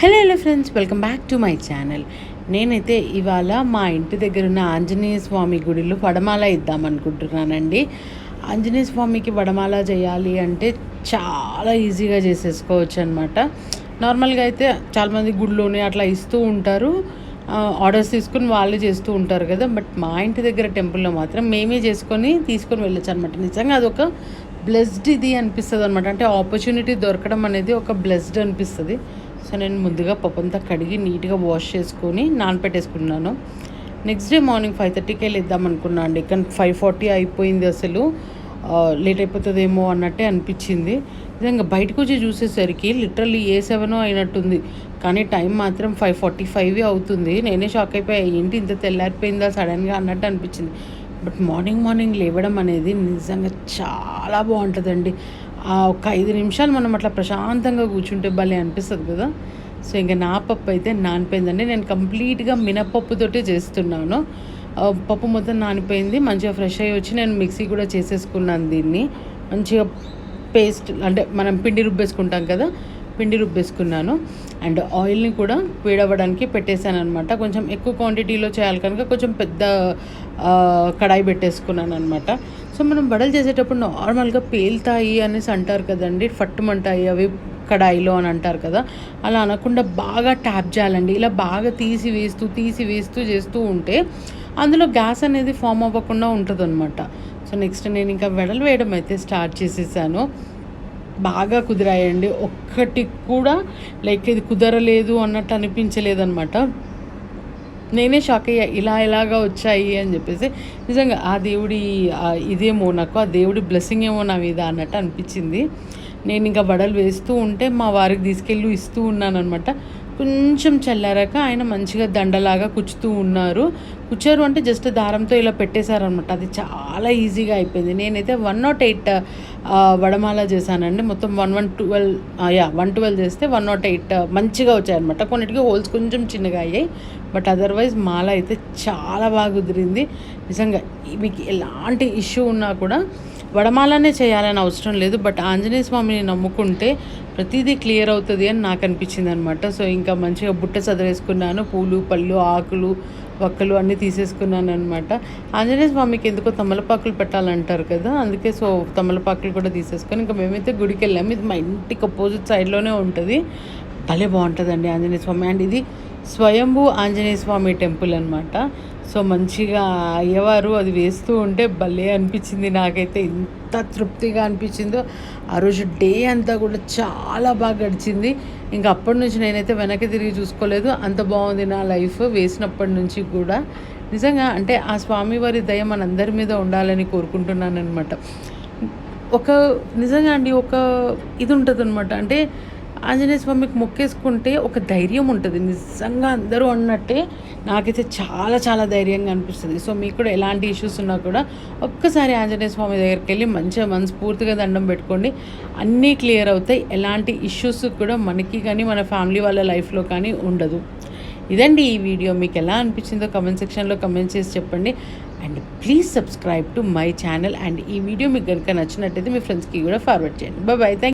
Hello hello friends welcome back to my channel నేనైతే ఇవాళ మా ఇంటి దగ్గర ఉన్న ఆంజనేయ స్వామి గుడిలో వడమాల ఇద్దాం అనుకుంటున్నానండి. ఆంజనేయ స్వామికి వడమాల చేయాలి అంటే చాలా ఈజీగా చేసేసుకోవచ్చు అనమాట నార్మల్గా అయితే చాలామంది గుడిలోనే అట్లా ఇస్తూ ఉంటారు. ఆర్డర్స్ తీసుకుని వాళ్ళే చేస్తూ ఉంటారు కదా. బట్ మా ఇంటి దగ్గర టెంపుల్లో మాత్రం మేమే చేసుకొని తీసుకొని వెళ్ళొచ్చు అనమాట నిజంగా అదొక బ్లెస్డ్ ఇది అనిపిస్తుంది అనమాట అంటే ఆపర్చునిటీ దొరకడం అనేది ఒక బ్లెస్డ్ అనిపిస్తుంది. సో నేను ముందుగా పప్పంతా కడిగి నీట్గా వాష్ చేసుకొని నానపెట్టేసుకున్నాను. నెక్స్ట్ డే మార్నింగ్ ఫైవ్ థర్టీకి వెళ్ళి ఇద్దాం అనుకున్నాను అండి. కానీ ఫైవ్ ఫార్టీ అయిపోయింది అసలు. లేట్ అయిపోతుందేమో అన్నట్టే అనిపించింది. నిజంగా బయటకు వచ్చి చూసేసరికి లిటరల్లీ ఏ సెవెనో అయినట్టుంది. కానీ టైం మాత్రం ఫైవ్ ఫార్టీ ఫైవ్ అవుతుంది. నేనే షాక్ అయిపోయా. ఏంటి ఇంత తెల్లారిపోయిందా సడన్గా అన్నట్టు అనిపించింది. బట్ మార్నింగ్ మార్నింగ్ లేవడం అనేది నిజంగా చాలా బాగుంటుందండి. ఆ ఒక ఐదు నిమిషాలు మనం అట్లా ప్రశాంతంగా కూర్చుంటే భలే అనిపిస్తుంది కదా. సో ఇంకా నా పప్పు అయితే నానిపోయిందండి. నేను కంప్లీట్గా మినపప్పుతోటే చేస్తున్నాను. పప్పు మొత్తం నానిపోయింది. మంచిగా ఫ్రెష్ అయ్యి వచ్చి నేను మిక్సీ కూడా చేసేసుకున్నాను దీన్ని. మంచిగా పేస్ట్ అంటే మనం పిండి రుబ్బేసుకుంటాం కదా. పిండి రుబ్బేసుకున్నాను. అండ్ ఆయిల్ని కూడా వేడవ్వడానికి పెట్టేశాను అనమాట కొంచెం ఎక్కువ క్వాంటిటీలో చేయాలి కనుక కొంచెం పెద్ద కడాయి పెట్టేసుకున్నాను అనమాట సో మనం బడలు చేసేటప్పుడు నార్మల్గా పేలుతాయి అనేసి అంటారు కదండి. ఫట్టుమంటాయి అవి కడాయిలో అని అంటారు కదా. అలా అనకుండా బాగా ట్యాప్ చేయాలండి. ఇలా బాగా తీసి వేస్తూ తీసి వేస్తూ చేస్తూ ఉంటే అందులో గ్యాస్ అనేది ఫామ్ అవ్వకుండా ఉంటుంది అనమాట సో నెక్స్ట్ నేను ఇంకా వెడలు వేయడం అయితే స్టార్ట్ చేసేసాను. బాగా కుదిరాయండి. ఒక్కటి కూడా లైక్ ఇది కుదరలేదు అన్నట్టు అనిపించలేదన్నమాట. నేనే షాక్ అయ్యా ఇలా ఇలాగా వచ్చాయి అని చెప్పేసి. నిజంగా ఆ దేవుడి ఇదేమో నాకు ఆ దేవుడి బ్లెస్సింగ్ ఏమో నా మీద అన్నట్టు అనిపించింది. నేను ఇంకా వడలు వేస్తూ ఉంటే మా వారికి తీసుకెళ్ళి ఇస్తూ ఉన్నాను అనమాట కొంచెం చల్లారాక ఆయన మంచిగా దండలాగా కుచ్చుతూ ఉన్నారు. కుచ్చారు అంటే జస్ట్ దారంతో ఇలా పెట్టేశారనమాట అది చాలా ఈజీగా అయిపోయింది. నేనైతే వన్ నాట్ ఎయిట్ వడమాల చేశానండి. మొత్తం one one twelve yeah one twelve చేస్తే వన్ నాట్ ఎయిట్ మంచిగా వచ్చాయన్నమాట. కొన్నిటికి హోల్స్ కొంచెం చిన్నగా అయ్యాయి. బట్ అదర్వైజ్ మాల అయితే చాలా బాగా కుదిరింది. నిజంగా మీకు ఎలాంటి ఇష్యూ ఉన్నా కూడా వడమాలనే చేయాలని అవసరం లేదు బట్ ఆంజనేయ స్వామిని నమ్ముకుంటే ప్రతిదీ క్లియర్ అవుతుంది అని నాకు అనిపించింది అనమాట సో ఇంకా మంచిగా బుట్ట చదివేసుకున్నాను పూలు పళ్ళు ఆకులు వక్కలు అన్నీ తీసేసుకున్నాను అనమాట ఆంజనేయ స్వామికి ఎందుకో తమలపాకులు పెట్టాలంటారు కదా అందుకే సో తమలపాకులు కూడా తీసేసుకొని ఇంకా మేమైతే గుడికి వెళ్ళాము. ఇది మా ఇంటికి అపోజిట్ సైడ్లోనే ఉంటుంది. భలే బాగుంటుందండి ఆంజనేయ స్వామి. అండ్ ఇది స్వయంభూ ఆంజనేయ స్వామి టెంపుల్ అనమాట సో మంచిగా అయ్యవారు. అది వేస్తూ ఉంటే భలే అనిపించింది నాకైతే. ఎంత తృప్తిగా అనిపించిందో. ఆ రోజు డే అంతా కూడా చాలా బాగా గడిచింది. ఇంకా అప్పటి నుంచి నేనైతే వెనక్కి తిరిగి చూసుకోలేదు. అంత బాగుంది నా లైఫ్ వేసినప్పటి నుంచి కూడా. నిజంగా అంటే ఆ స్వామివారి దయ మనందరి మీద ఉండాలని కోరుకుంటున్నాను అనమాట ఒక నిజంగా అండి ఒక ఇది ఉంటుంది అనమాట అంటే ఆంజనేయ స్వామికి మొక్కేసుకుంటే ఒక ధైర్యం ఉంటుంది. నిజంగా అందరూ అన్నట్టే నాకైతే చాలా చాలా ధైర్యంగా అనిపిస్తుంది. సో మీకు కూడా ఎలాంటి ఇష్యూస్ ఉన్నా కూడా ఒక్కసారి ఆంజనేయ స్వామి దగ్గరికి వెళ్ళి మంచిగా మనస్ఫూర్తిగా దండం పెట్టుకోండి. అన్నీ క్లియర్ అవుతాయి. ఎలాంటి ఇష్యూస్ కూడా మనకి కానీ మన ఫ్యామిలీ వాళ్ళ లైఫ్లో కానీ ఉండదు. ఇదండి ఈ వీడియో. మీకు ఎలా అనిపించిందో కమెంట్ సెక్షన్లో కమెంట్ చేసి చెప్పండి. And please subscribe to my channel. And ఈ వీడియో మీకు కనుక నచ్చినట్టయితే మీ ఫ్రెండ్స్కి కూడా ఫార్వర్డ్ చేయండి. Bye thank